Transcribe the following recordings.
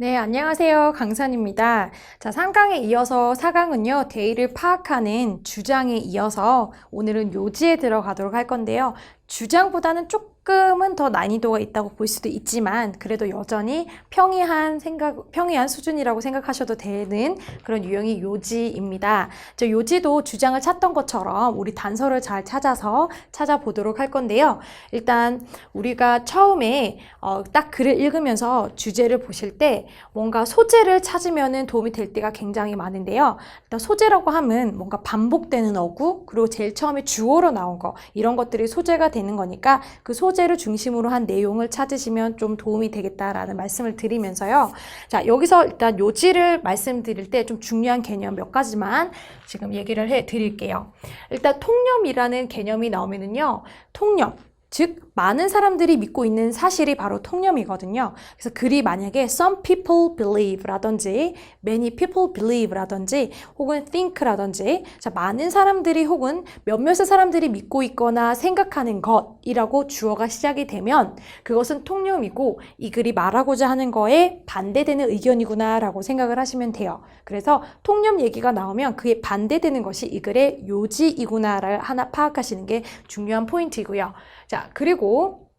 네, 안녕하세요. 강산입니다. 자, 3강에 이어서 4강은요, 데이를 파악하는 주장에 이어서 오늘은 요지에 들어가도록 할 건데요. 주장보다는 조금 은 더 난이도가 있다고 볼 수도 있지만, 그래도 여전히 평이한 생각, 평이한 수준이라고 생각하셔도 되는 그런 유형이 요지입니다. 저 요지도 주장을 찾던 것처럼 우리 단서를 잘 찾아서 찾아보도록 할 건데요. 일단 우리가 처음에 어, 딱 글을 읽으면서 주제를 보실 때 뭔가 소재를 찾으면 도움이 될 때가 굉장히 많은데요. 일단 소재라고 하면 뭔가 반복되는 어구, 그리고 제일 처음에 주어로 나온 거, 이런 것들이 소재가 되는 거니까 그 소재 를 중심으로 한 내용을 찾으시면 좀 도움이 되겠다라는 말씀을 드리면서요. 자, 여기서 일단 요지를 말씀드릴 때 좀 중요한 개념 몇 가지만 지금 얘기를 해 드릴게요. 일단 통념이라는 개념이 나오면은요, 통념. 즉, 많은 사람들이 믿고 있는 사실이 바로 통념이거든요. 그래서 글이 만약에 some people believe 라든지 many people believe 라든지 혹은 think 라든지 자, 많은 사람들이 혹은 몇몇의 사람들이 믿고 있거나 생각하는 것이라고 주어가 시작이 되면 그것은 통념이고 이 글이 말하고자 하는 거에 반대되는 의견이구나 라고 생각을 하시면 돼요. 그래서 통념 얘기가 나오면 그에 반대되는 것이 이 글의 요지이구나를 하나 파악하시는 게 중요한 포인트이고요. 자, 그리고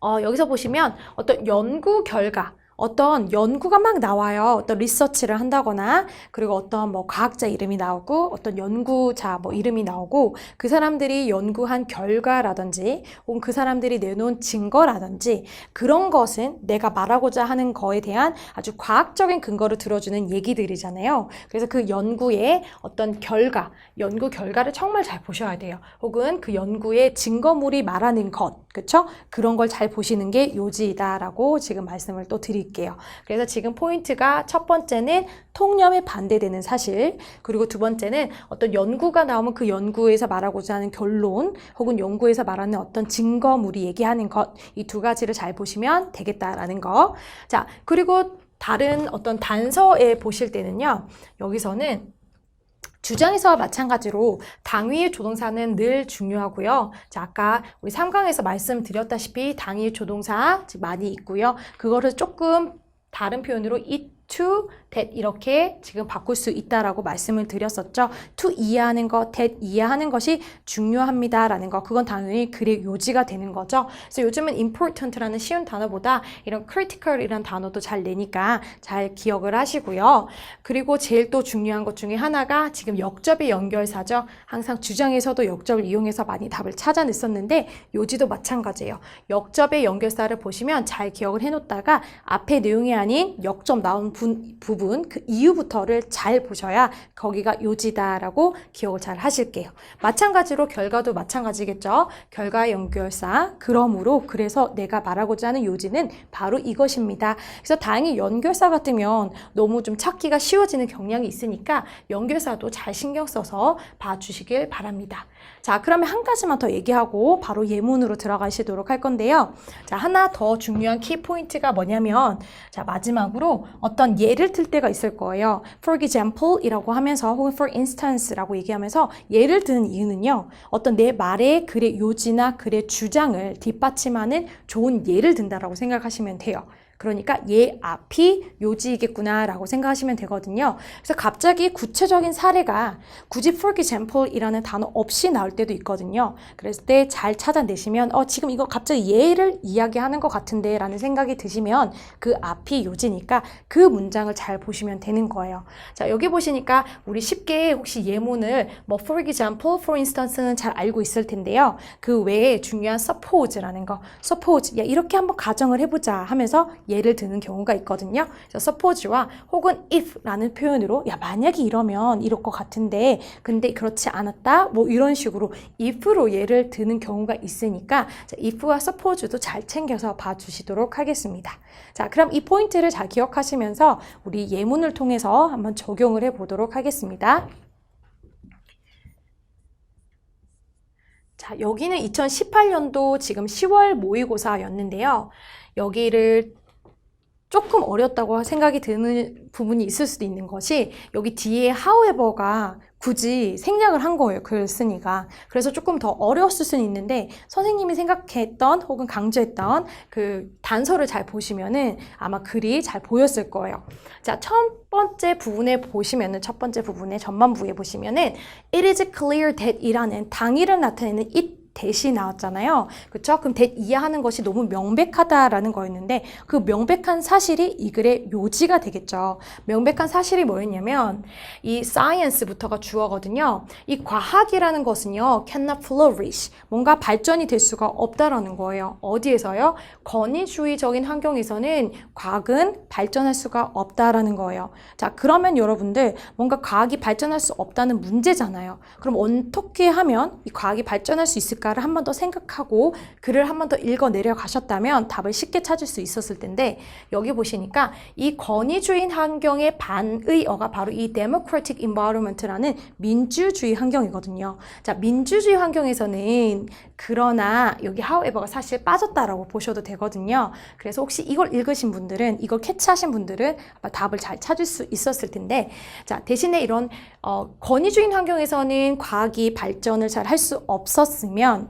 어, 여기서 보시면 어떤 연구 결과, 어떤 연구가 막 나와요. 어떤 리서치를 한다거나, 그리고 어떤 뭐 과학자 이름이 나오고, 어떤 연구자 뭐 이름이 나오고, 그 사람들이 연구한 결과라든지, 혹은 그 사람들이 내놓은 증거라든지, 그런 것은 내가 말하고자 하는 거에 대한 아주 과학적인 근거를 들어주는 얘기들이잖아요. 그래서 그 연구의 어떤 결과, 연구 결과를 정말 잘 보셔야 돼요. 혹은 그 연구의 증거물이 말하는 것, 그쵸? 그런 걸 잘 보시는 게 요지이다라고 지금 말씀을 또 드릴게요. 그래서 지금 포인트가 첫 번째는 통념에 반대되는 사실, 그리고 두 번째는 어떤 연구가 나오면 그 연구에서 말하고자 하는 결론, 혹은 연구에서 말하는 어떤 증거물이 얘기하는 것, 이 두 가지를 잘 보시면 되겠다라는 거. 자, 그리고 다른 어떤 단서에 보실 때는요, 여기서는 주장에서와 마찬가지로 당위의 조동사는 늘 중요하고요. 자, 아까 우리 3강에서 말씀드렸다시피 당위의 조동사 많이 있고요. 그거를 조금 다른 표현으로 it to, that 이렇게 지금 바꿀 수 있다라고 말씀을 드렸었죠. to 이해하는 것, that 이해하는 것이 중요합니다라는 거. 그건 당연히 글의 요지가 되는 거죠. 그래서 요즘은 important라는 쉬운 단어보다 이런 critical이라는 단어도 잘 내니까 잘 기억을 하시고요. 그리고 제일 또 중요한 것 중에 하나가 지금 역접의 연결사죠. 항상 주장에서도 역접을 이용해서 많이 답을 찾아냈었는데 요지도 마찬가지예요. 역접의 연결사를 보시면 잘 기억을 해놓다가 앞에 내용이 아닌 역접 나온 분, 부분 그 이유부터를 잘 보셔야 거기가 요지다라고 기억을 잘 하실게요. 마찬가지로 결과도 마찬가지겠죠. 결과 연결사 그러므로 그래서 내가 말하고자 하는 요지는 바로 이것입니다. 그래서 다행히 연결사 같으면 너무 좀 찾기가 쉬워지는 경향이 있으니까 연결사도 잘 신경 써서 봐주시길 바랍니다. 자, 그러면 한 가지만 더 얘기하고 바로 예문으로 들어가시도록 할 건데요. 자, 하나 더 중요한 키 포인트가 뭐냐면 자, 마지막으로 어떤 예를 들 때가 있을 거예요. For example 이라고 하면서 혹은 for instance라고 얘기하면서 예를 드는 이유는요. 어떤 내 말의 글의 요지나 글의 주장을 뒷받침하는 좋은 예를 든다라고 생각하시면 돼요. 그러니까 얘 앞이 요지이겠구나라고 생각하시면 되거든요. 그래서 갑자기 구체적인 사례가 굳이 for example이라는 단어 없이 나올 때도 있거든요. 그랬을 때 잘 찾아내시면 어 지금 이거 갑자기 얘를 이야기하는 것 같은데라는 생각이 드시면 그 앞이 요지니까 그 문장을 잘 보시면 되는 거예요. 자 여기 보시니까 우리 쉽게 혹시 예문을 뭐 for example, for instance는 잘 알고 있을 텐데요. 그 외에 중요한 suppose라는 거, suppose 야 이렇게 한번 가정을 해보자 하면서 예를 드는 경우가 있거든요. 그래서 suppose와 혹은 if라는 표현으로 야 만약에 이러면 이럴 것 같은데 근데 그렇지 않았다 뭐 이런 식으로 if로 예를 드는 경우가 있으니까 자, if와 suppose도 잘 챙겨서 봐주시도록 하겠습니다. 자 그럼 이 포인트를 잘 기억하시면서 우리 예문을 통해서 한번 적용을 해보도록 하겠습니다. 자, 여기는 2018년도 지금 10월 모의고사였는데요. 여기를 조금 어렵다고 생각이 드는 부분이 있을 수도 있는 것이 여기 뒤에 however가 굳이 생략을 한 거예요. 글 쓰니까. 그래서 조금 더 어려웠을 수는 있는데 선생님이 생각했던 혹은 강조했던 그 단서를 잘 보시면은 아마 글이 잘 보였을 거예요. 자, 첫 번째 부분에 보시면은 첫 번째 부분의 전반부에 보시면은 it is clear that 이라는 당일을 나타내는 it 대시 나왔잖아요. 그렇죠? 그럼 that 이해하는 것이 너무 명백하다라는 거였는데 그 명백한 사실이 이 글의 요지가 되겠죠. 명백한 사실이 뭐였냐면 이 science부터가 주어거든요. 이 과학이라는 것은요. cannot flourish. 뭔가 발전이 될 수가 없다라는 거예요. 어디에서요? 권위주의적인 환경에서는 과학은 발전할 수가 없다라는 거예요. 자, 그러면 여러분들 뭔가 과학이 발전할 수 없다는 문제잖아요. 그럼 어떻게 하면 이 과학이 발전할 수 있을까 를 한 번 더 생각하고 글을 한 번 더 읽어 내려가셨다면 답을 쉽게 찾을 수 있었을 텐데 여기 보시니까 이 권위주의 환경의 반의어가 바로 이 democratic environment라는 민주주의 환경이거든요. 자, 민주주의 환경에서는 그러나 여기 however가 사실 빠졌다라고 보셔도 되거든요. 그래서 혹시 이걸 읽으신 분들은 이걸 캐치하신 분들은 아마 답을 잘 찾을 수 있었을 텐데 자, 대신에 이런 어, 권위주의 환경에서는 과학이 발전을 잘 할 수 없었으 면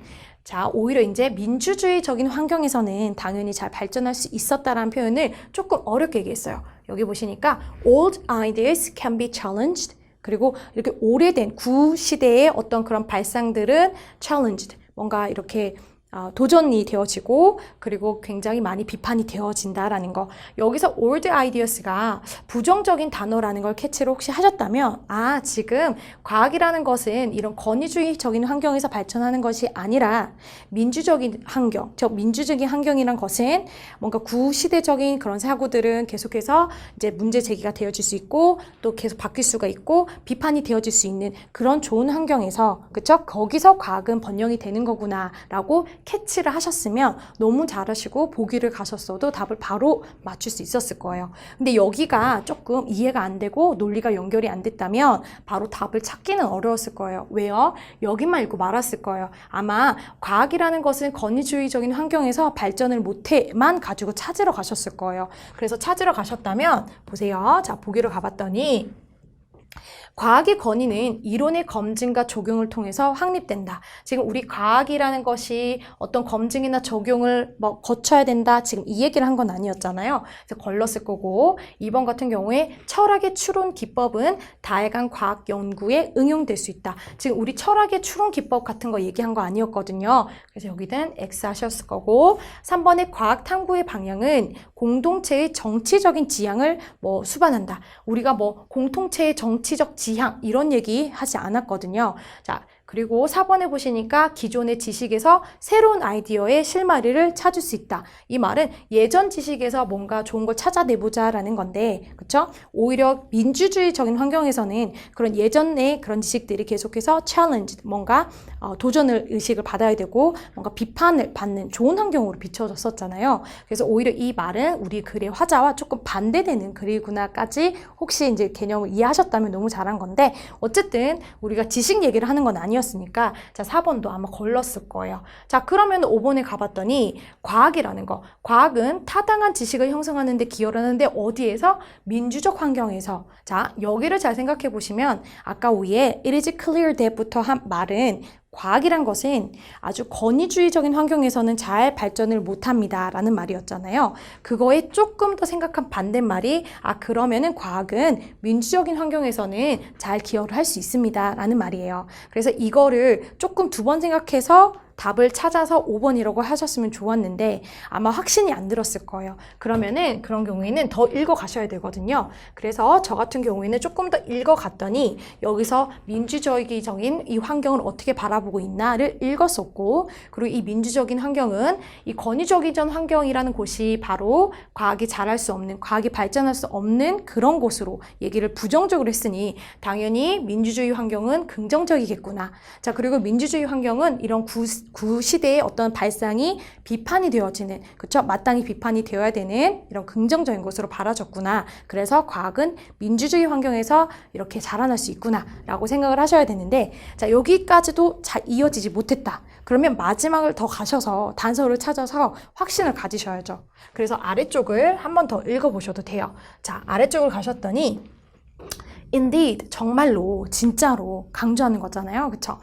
자, 오히려 이제 민주주의적인 환경에서는 당연히 잘 발전할 수 있었다라는 표현을 조금 어렵게 얘기했어요. 여기 보시니까 old ideas can be challenged. 그리고 이렇게 오래된 구 시대의 어떤 그런 발상들은 challenged. 뭔가 이렇게 어, 도전이 되어지고 그리고 굉장히 많이 비판이 되어진다라는 거. 여기서 old ideas가 부정적인 단어라는 걸 캐치를 혹시 하셨다면 아, 지금 과학이라는 것은 이런 권위주의적인 환경에서 발전하는 것이 아니라 민주적인 환경, 즉 민주적인 환경이란 것은 뭔가 구시대적인 그런 사고들은 계속해서 이제 문제 제기가 되어질 수 있고 또 계속 바뀔 수가 있고 비판이 되어질 수 있는 그런 좋은 환경에서 그쵸? 거기서 과학은 번영이 되는 거구나라고 캐치를 하셨으면 너무 잘하시고 보기를 가셨어도 답을 바로 맞출 수 있었을 거예요. 근데 여기가 조금 이해가 안 되고 논리가 연결이 안 됐다면 바로 답을 찾기는 어려웠을 거예요. 왜요? 여기만 읽고 말았을 거예요. 아마 과학이라는 것은 권위주의적인 환경에서 발전을 못해만 가지고 찾으러 가셨을 거예요. 그래서 찾으러 가셨다면 보세요. 자, 보기로 가봤더니 과학의 권위는 이론의 검증과 적용을 통해서 확립된다. 지금 우리 과학이라는 것이 어떤 검증이나 적용을 뭐 거쳐야 된다. 지금 이 얘기를 한 건 아니었잖아요. 그래서 걸렀을 거고 이번 같은 경우에 철학의 추론 기법은 다양한 과학 연구에 응용될 수 있다. 지금 우리 철학의 추론 기법 같은 거 얘기한 거 아니었거든요. 그래서 여기는 X 하셨을 거고 3번의 과학 탐구의 방향은 공동체의 정치적인 지향을 뭐 수반한다. 우리가 뭐 공통체의 정치적 지향 이런 얘기 하지 않았거든요. 자, 그리고 4번에 보시니까 기존의 지식에서 새로운 아이디어의 실마리를 찾을 수 있다. 이 말은 예전 지식에서 뭔가 좋은 걸 찾아내보자 라는 건데, 그쵸? 오히려 민주주의적인 환경에서는 그런 예전의 그런 지식들이 계속해서 challenge, 뭔가 어, 도전을 의식을 받아야 되고, 뭔가 비판을 받는 좋은 환경으로 비춰졌었잖아요. 그래서 오히려 이 말은 우리 글의 화자와 조금 반대되는 글이구나까지 혹시 이제 개념을 이해하셨다면 너무 잘한 건데, 어쨌든 우리가 지식 얘기를 하는 건 아니었어요. 아니었으니까 자 4번도 아마 걸렀을 거예요. 자 그러면 5번에 가봤더니 과학이라는 거 과학은 타당한 지식을 형성하는 데 기여를 하는데 어디에서? 민주적 환경에서 자 여기를 잘 생각해 보시면 아까 위에 it is clear that부터 한 말은 과학이란 것은 아주 권위주의적인 환경에서는 잘 발전을 못합니다. 라는 말이었잖아요. 그거에 조금 더 생각한 반대말이, 아, 그러면은 과학은 민주적인 환경에서는 잘 기여를 할 수 있습니다. 라는 말이에요. 그래서 이거를 조금 두 번 생각해서 답을 찾아서 5번이라고 하셨으면 좋았는데 아마 확신이 안 들었을 거예요. 그러면은 그런 경우에는 더 읽어 가셔야 되거든요. 그래서 저 같은 경우에는 조금 더 읽어 갔더니 여기서 민주주의적인 이 환경을 어떻게 바라보고 있나를 읽었었고 그리고 이 민주적인 환경은 이 권위적인 환경이라는 곳이 바로 과학이 잘할 수 없는 과학이 발전할 수 없는 그런 곳으로 얘기를 부정적으로 했으니 당연히 민주주의 환경은 긍정적이겠구나. 자, 그리고 민주주의 환경은 이런 구, 구 시대의 어떤 발상이 비판이 되어지는, 그쵸? 마땅히 비판이 되어야 되는 이런 긍정적인 것으로 바라졌구나. 그래서 과학은 민주주의 환경에서 이렇게 자라날 수 있구나. 라고 생각을 하셔야 되는데, 자, 여기까지도 잘 이어지지 못했다. 그러면 마지막을 더 가셔서 단서를 찾아서 확신을 가지셔야죠. 그래서 아래쪽을 한 번 더 읽어보셔도 돼요. 자, 아래쪽을 가셨더니, indeed, 정말로, 진짜로 강조하는 거잖아요. 그쵸?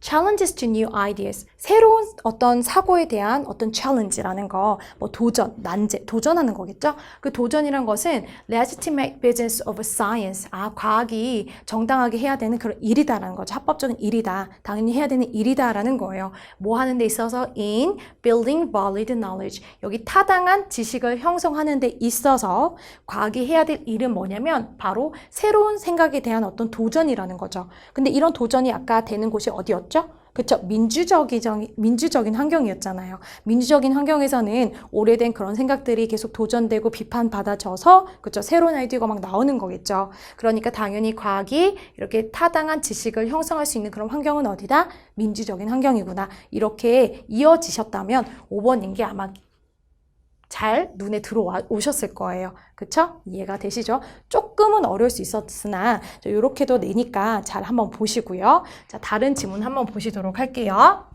Challenges to new ideas. 새로운 어떤 사고에 대한 어떤 challenge라는 거, 뭐 도전, 난제, 도전하는 거겠죠? 그 도전이란 것은 legitimate business of science. 아, 과학이 정당하게 해야 되는 그런 일이다라는 거죠. 합법적인 일이다. 당연히 해야 되는 일이다라는 거예요. 뭐 하는 데 있어서 in building valid knowledge. 여기 타당한 지식을 형성하는 데 있어서 과학이 해야 될 일은 뭐냐면 바로 새로운 생각에 대한 어떤 도전이라는 거죠. 근데 이런 도전이 아까 되는 곳이 어디였죠? 그쵸. 민주적인, 민주적인 환경이었잖아요. 민주적인 환경에서는 오래된 그런 생각들이 계속 도전되고 비판받아져서, 그쵸. 새로운 아이디어가 막 나오는 거겠죠. 그러니까 당연히 과학이 이렇게 타당한 지식을 형성할 수 있는 그런 환경은 어디다? 민주적인 환경이구나. 이렇게 이어지셨다면 5번인 게 아마 잘 눈에 들어오셨을 거예요. 그쵸? 이해가 되시죠? 조금은 어려울 수 있었으나 이렇게도 내니까 잘 한번 보시고요. 자, 다른 지문 한번 보시도록 할게요.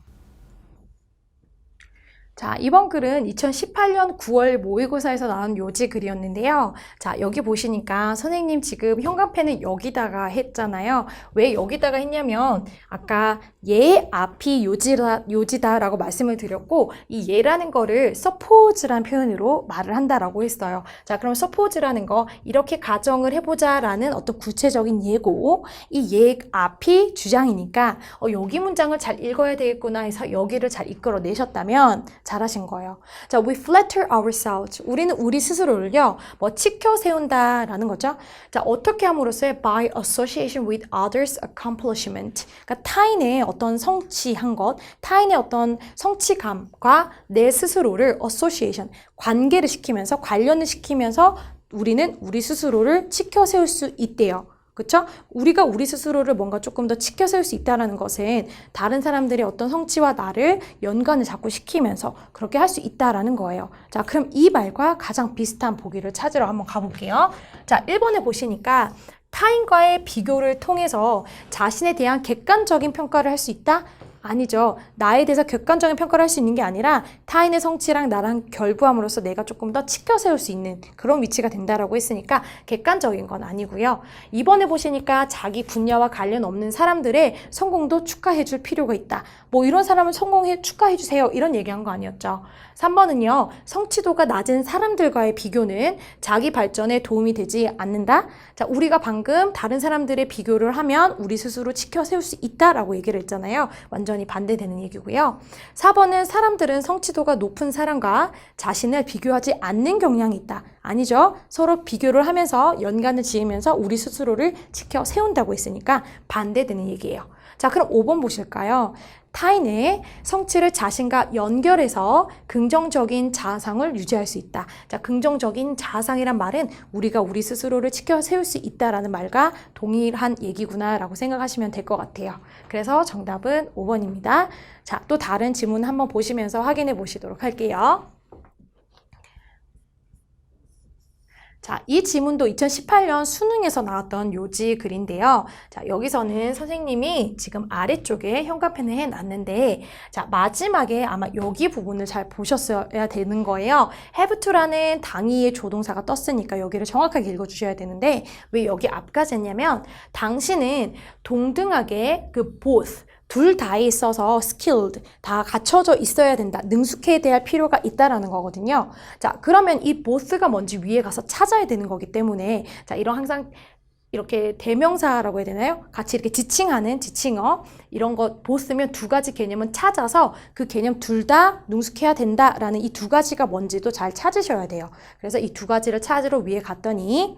자, 이번 글은 2018년 9월 모의고사에서 나온 요지 글이었는데요. 자, 여기 보시니까 선생님 지금 현관펜은 여기다가 했잖아요. 왜 여기다가 했냐면 아까 얘 앞이 요지다, 요지다라고 말씀을 드렸고 이 얘라는 거를 suppose란 표현으로 말을 한다라고 했어요. 자, 그럼 suppose라는 거 이렇게 가정을 해보자라는 어떤 구체적인 예고 이얘 앞이 주장이니까 어, 여기 문장을 잘 읽어야 되겠구나 해서 여기를 잘 이끌어 내셨다면 잘하신 거예요. 자, we flatter ourselves. 우리는 우리 스스로를요, 뭐 치켜 세운다라는 거죠. 자, 어떻게 함으로써 by association with others accomplishment. 그러니까 타인의 어떤 성취한 것, 타인의 어떤 성취감과 내 스스로를 association, 관계를 시키면서 관련을 시키면서 우리는 우리 스스로를 치켜 세울 수 있대요. 그쵸? 우리가 우리 스스로를 뭔가 조금 더 치켜 세울 수 있다는 것은 다른 사람들의 어떤 성취와 나를 연관을 자꾸 시키면서 그렇게 할 수 있다라는 거예요. 자, 그럼 이 말과 가장 비슷한 보기를 찾으러 한번 가볼게요. 자, 1번에 보시니까 타인과의 비교를 통해서 자신에 대한 객관적인 평가를 할 수 있다? 아니죠. 나에 대해서 객관적인 평가를 할 수 있는 게 아니라 타인의 성취랑 나랑 결부함으로써 내가 조금 더 치켜 세울 수 있는 그런 위치가 된다라고 했으니까 객관적인 건 아니고요. 이번에 보시니까 자기 분야와 관련 없는 사람들의 성공도 축하해 줄 필요가 있다. 뭐 이런 사람을 성공해 축하해 주세요. 이런 얘기한 거 아니었죠. 3번은요. 성취도가 낮은 사람들과의 비교는 자기 발전에 도움이 되지 않는다. 자, 우리가 방금 다른 사람들의 비교를 하면 우리 스스로 치켜 세울 수 있다라고 얘기를 했잖아요. 완전 히 반대되는 얘기고요. 4번은 사람들은 성취도가 높은 사람과 자신을 비교하지 않는 경향이 있다. 아니죠. 서로 비교를 하면서 연관을 지으면서 우리 스스로를 지켜 세운다고 했으니까 반대되는 얘기예요. 자, 그럼 5번 보실까요? 타인의 성취를 자신과 연결해서 긍정적인 자아상을 유지할 수 있다. 자, 긍정적인 자아상이란 말은 우리가 우리 스스로를 지켜 세울 수 있다라는 말과 동일한 얘기구나라고 생각하시면 될 것 같아요. 그래서 정답은 5번입니다. 자, 또 다른 지문 한번 보시면서 확인해 보시도록 할게요. 자, 이 지문도 2018년 수능에서 나왔던 요지 글인데요. 자, 여기서는 선생님이 지금 아래쪽에 현관펜을 해놨는데, 자, 마지막에 아마 여기 부분을 잘 보셨어야 되는 거예요. have to라는 당위의 조동사가 떴으니까 여기를 정확하게 읽어주셔야 되는데, 왜 여기 앞까지 했냐면, 당신은 동등하게 그 both, 둘 다에 있어서 skilled, 다 갖춰져 있어야 된다. 능숙해야 될 필요가 있다라는 거거든요. 자, 그러면 이 both가 뭔지 위에 가서 찾아야 되는 거기 때문에, 자, 이런 항상 이렇게 대명사라고 해야 되나요? 같이 이렇게 지칭하는 지칭어 이런 거 보쓰면 두 가지 개념은 찾아서 그 개념 둘 다 능숙해야 된다라는 이 두 가지가 뭔지도 잘 찾으셔야 돼요. 그래서 이 두 가지를 찾으러 위에 갔더니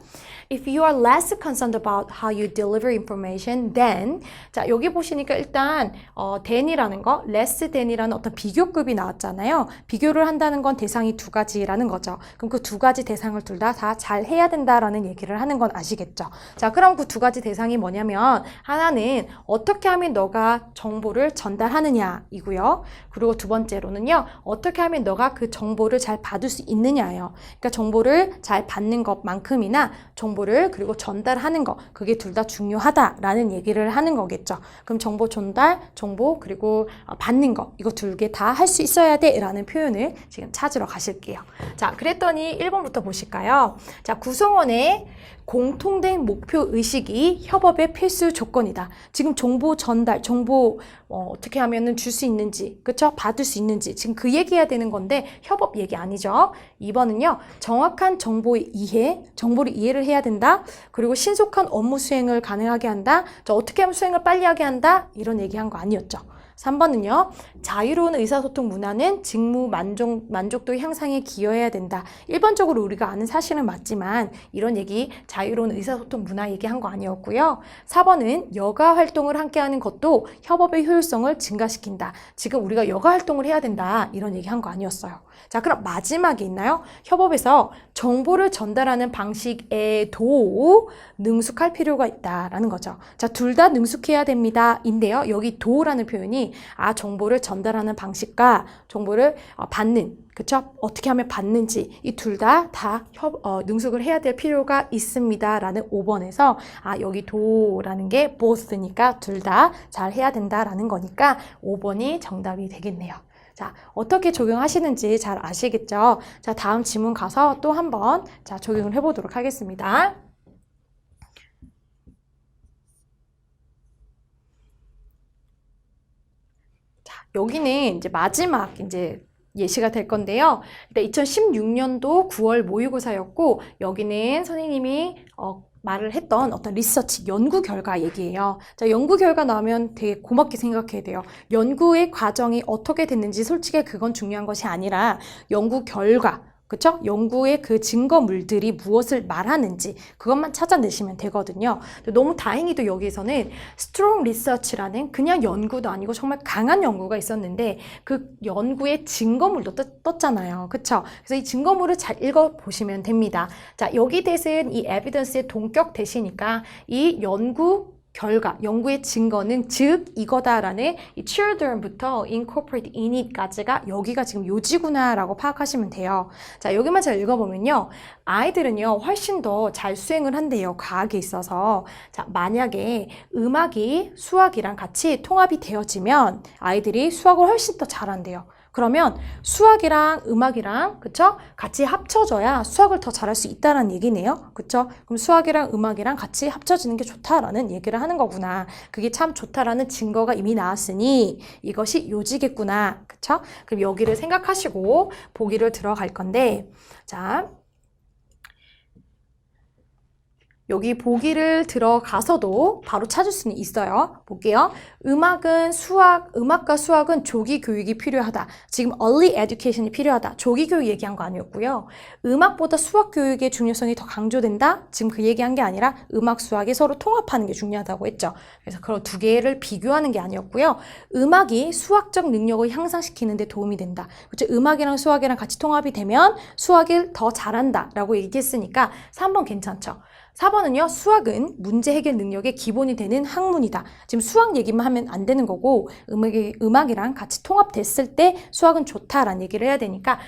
if you are less concerned about how you deliver information then 자 여기 보시니까 일단 어, than이라는 거 less than이라는 어떤 비교급이 나왔잖아요. 비교를 한다는 건 대상이 두 가지라는 거죠. 그럼 그 두 가지 대상을 둘 다 다 잘 해야 된다라는 얘기를 하는 건 아시겠죠? 자 자, 그럼 그 두 가지 대상이 뭐냐면 하나는 어떻게 하면 너가 정보를 전달하느냐이고요. 그리고 두 번째로는요. 어떻게 하면 너가 그 정보를 잘 받을 수 있느냐예요. 그러니까 정보를 잘 받는 것만큼이나 정보를 그리고 전달하는 것 그게 둘 다 중요하다라는 얘기를 하는 거겠죠. 그럼 정보 전달, 정보 그리고 어, 받는 것 이거 둘 개 다 할 수 있어야 돼라는 표현을 지금 찾으러 가실게요. 자, 그랬더니 1번부터 보실까요? 자, 구성원의 공통된 목표 의식이 협업의 필수 조건이다. 지금 정보 전달, 정보 어, 떻게 하면은 줄 수 있는지, 그쵸? 받을 수 있는지 지금 그 얘기해야 되는 건데 협업 얘기 아니죠. 2번은요, 정확한 정보의 이해, 정보를 이해를 해야 된다. 그리고 신속한 업무 수행을 가능하게 한다. 저 어떻게 하면 수행을 빨리 하게 한다. 이런 얘기한 거 아니었죠. 3번은요, 자유로운 의사소통 문화는 직무 만족, 만족도 향상에 기여해야 된다. 일반적으로 우리가 아는 사실은 맞지만, 이런 얘기, 자유로운 의사소통 문화 얘기한 거 아니었고요. 4번은 여가 활동을 함께하는 것도 협업의 효율성을 증가시킨다. 지금 우리가 여가 활동을 해야 된다. 이런 얘기 한 거 아니었어요. 자, 그럼 마지막에 있나요? 협업에서 정보를 전달하는 방식에도 능숙할 필요가 있다라는 거죠. 자, 둘 다 능숙해야 됩니다. 인데요. 여기 도라는 표현이 아, 정보를 전달하는 방식과 정보를 어, 받는 그쵸? 어떻게 하면 받는지 이둘다다 어, 능숙을 해야 될 필요가 있습니다. 라는 5번에서 아 여기 도라는 게 both니까 둘 다 잘 해야 된다라는 거니까 5번이 정답이 되겠네요. 자, 어떻게 적용하시는지 잘 아시겠죠? 자, 다음 지문 가서 또 한번 자, 적용을 해보도록 하겠습니다. 자, 여기는 이제 마지막 이제 예시가 될 건데요. 일단 2016년도 9월 모의고사였고 여기는 선생님이 어, 말을 했던 어떤 리서치, 연구 결과 얘기예요. 자, 연구 결과 나오면 되게 고맙게 생각해야 돼요. 연구의 과정이 어떻게 됐는지 솔직히 그건 중요한 것이 아니라 연구 결과, 그쵸? 연구의 그 증거물들이 무엇을 말하는지 그것만 찾아내시면 되거든요. 너무 다행히도 여기에서는 strong research라는 그냥 연구도 아니고 정말 강한 연구가 있었는데 그 연구의 증거물도 떴, 잖아요 그쵸? 그래서 이 증거물을 잘 읽어보시면 됩니다. 자, 여기 대신 이 evidence의 동격 대시니까 이 연구 결과, 연구의 증거는 즉 이거다라는 이 children부터 incorporate in it까지가 여기가 지금 요지구나라고 파악하시면 돼요. 자, 여기만 잘 읽어보면요. 아이들은요, 훨씬 더 잘 수행을 한대요. 과학에 있어서. 자, 만약에 음악이 수학이랑 같이 통합이 되어지면 아이들이 수학을 훨씬 더 잘한대요. 그러면 수학이랑 음악이랑 그쵸? 같이 합쳐져야 수학을 더 잘할 수 있다는 얘기네요. 그쵸? 그럼 수학이랑 음악이랑 같이 합쳐지는 게 좋다라는 얘기를 하는 거구나. 그게 참 좋다라는 증거가 이미 나왔으니 이것이 요지겠구나. 그쵸? 그럼 여기를 생각하시고 보기를 들어갈 건데 자 여기 보기를 들어가서도 바로 찾을 수는 있어요. 볼게요. 음악은 수학, 음악과 수학은 조기 교육이 필요하다. 지금 early education이 필요하다. 조기 교육 얘기한 거 아니었고요. 음악보다 수학 교육의 중요성이 더 강조된다. 지금 그 얘기한 게 아니라 음악, 수학이 서로 통합하는 게 중요하다고 했죠. 그래서 그런 두 개를 비교하는 게 아니었고요. 음악이 수학적 능력을 향상시키는 데 도움이 된다. 그렇죠? 음악이랑 수학이랑 같이 통합이 되면 수학을 더 잘한다라고 얘기했으니까 3번 괜찮죠. 4번은요, 수학은 문제 해결 능력의 기본이 되는 학문이다. 지금 수학 얘기만 하면 안 되는 거고, 음악이, 음악이랑 같이 통합됐을 때 수학은 좋다라는 얘기를 해야 되니까,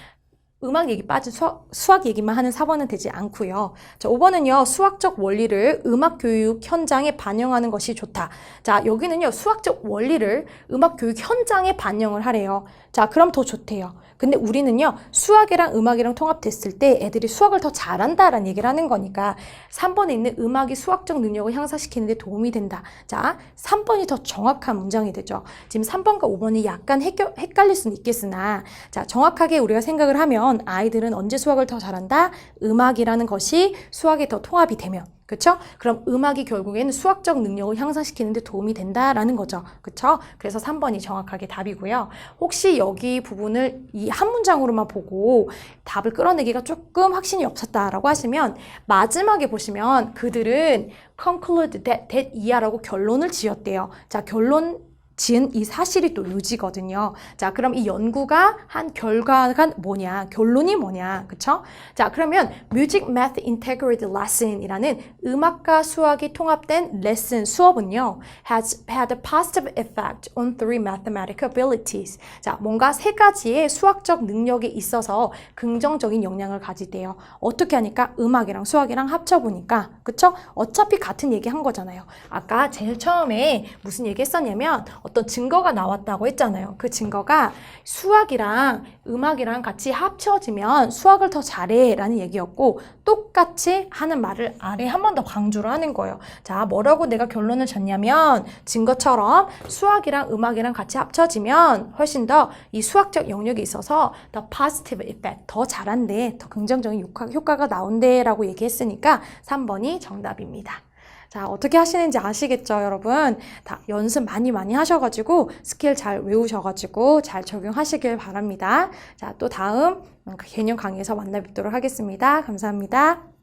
음악 얘기 빠진 수학, 수학 얘기만 하는 4번은 되지 않고요. 자, 5번은요. 수학적 원리를 음악 교육 현장에 반영하는 것이 좋다. 자, 여기는요. 수학적 원리를 음악 교육 현장에 반영을 하래요. 자, 그럼 더 좋대요. 근데 우리는요, 수학이랑 음악이랑 통합됐을 때 애들이 수학을 더 잘한다라는 얘기를 하는 거니까 3번에 있는 음악이 수학적 능력을 향상시키는 데 도움이 된다. 자, 3번이 더 정확한 문장이 되죠. 지금 3번과 5번이 약간 헷갈릴 수는 있겠으나, 자, 정확하게 우리가 생각을 하면 아이들은 언제 수학을 더 잘한다? 음악이라는 것이 수학에 더 통합이 되면. 그쵸? 그럼 음악이 결국에는 수학적 능력을 향상시키는 데 도움이 된다라는 거죠. 그쵸? 그래서 3번이 정확하게 답이고요. 혹시 여기 부분을 이 한 문장으로만 보고 답을 끌어내기가 조금 확신이 없었다라고 하시면 마지막에 보시면 그들은 conclude that, that 이하라고 결론을 지었대요. 자, 결론 지은 이 사실이 또 요지거든요. 자, 그럼 이 연구가 한 결과가 뭐냐? 결론이 뭐냐? 그쵸? 자, 그러면 Music Math Integrated Lesson이라는 음악과 수학이 통합된 레슨 수업은요, has had a positive effect on three mathematical abilities. 자, 뭔가 세 가지의 수학적 능력이 있어서 긍정적인 영향을 가지대요. 어떻게 하니까 음악이랑 수학이랑 합쳐보니까, 그쵸? 어차피 같은 얘기 한 거잖아요. 아까 제일 처음에 무슨 얘기 했었냐면 어떤 증거가 나왔다고 했잖아요. 그 증거가 수학이랑 음악이랑 같이 합쳐지면 수학을 더 잘해 라는 얘기였고 똑같이 하는 말을 아래 한 번 더 강조를 하는 거예요. 자, 뭐라고 내가 결론을 졌냐면 증거처럼 수학이랑 음악이랑 같이 합쳐지면 훨씬 더 이 수학적 영역에 있어서 더 positive effect, 더 잘한대, 더 긍정적인 효과, 효과가 나온대 라고 얘기했으니까 3번이 정답입니다. 자, 어떻게 하시는지 아시겠죠, 여러분? 다 연습 많이 많이 하셔가지고 스킬 잘 외우셔가지고 잘 적용하시길 바랍니다. 자, 또 다음 개념 강의에서 만나 뵙도록 하겠습니다. 감사합니다.